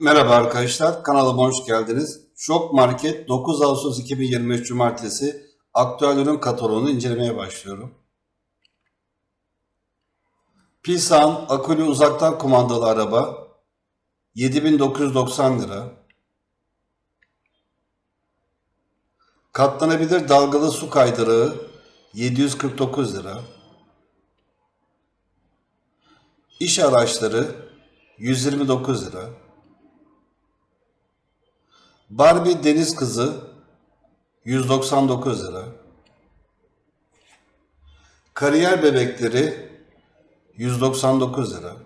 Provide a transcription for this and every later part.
Merhaba arkadaşlar, kanalıma hoş geldiniz. Şok Market 9 Ağustos 2023 Cumartesi aktüel ürün kataloğunu incelemeye başlıyorum. Pilsan akülü uzaktan kumandalı araba 7990 lira. Katlanabilir dalgalı su kaydırağı 749 lira. İş araçları 129 lira. Barbie Deniz Kızı 199 lira. Kariyer bebekleri 199 lira.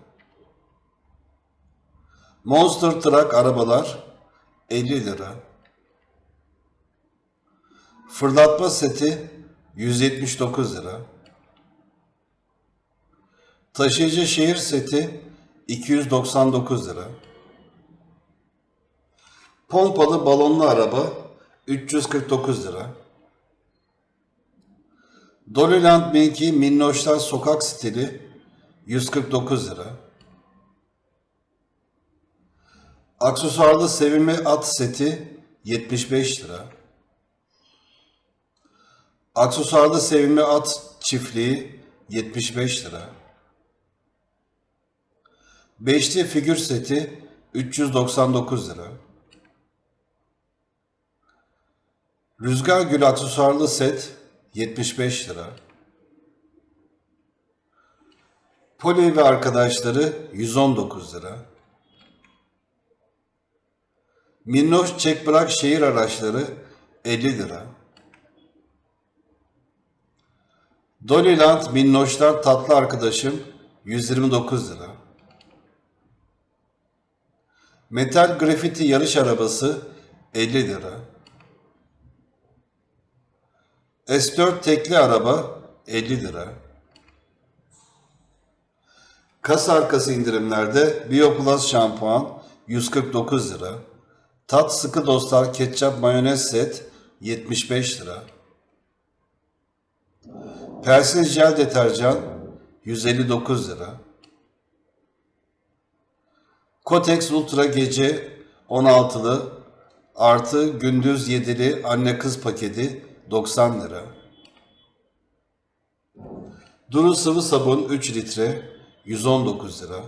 Monster Truck arabalar 50 lira. Fırlatma seti 179 lira. Taşıyıcı şehir seti 299 lira. Pompalı balonlu araba 349 lira. Dollyland Milky Minnoşlar Sokak Stili 149 lira. Aksesuarlı sevimli at seti 75 lira. Aksesuarlı sevimli at çiftliği 75 lira. Beşli figür seti 399 lira. Rüzgar gül aksesuarlı set 75 lira. Poli ve arkadaşları 119 lira. Minnoş çek bırak şehir araçları 50 lira. Dollyland Minnoşlar tatlı arkadaşım 129 lira. Metal grafiti yarış arabası 50 lira. S4 tekli araba 50 lira. Kasa arkası indirimlerde Bioplus şampuan 149 lira. Tat sıkı dostlar ketçap mayonez set 75 lira. Persil jel deterjan 159 lira. Kotex Ultra gece 16'lı artı gündüz 7'li anne kız paketi 90 lira. Duru sıvı sabun 3 litre 119 lira.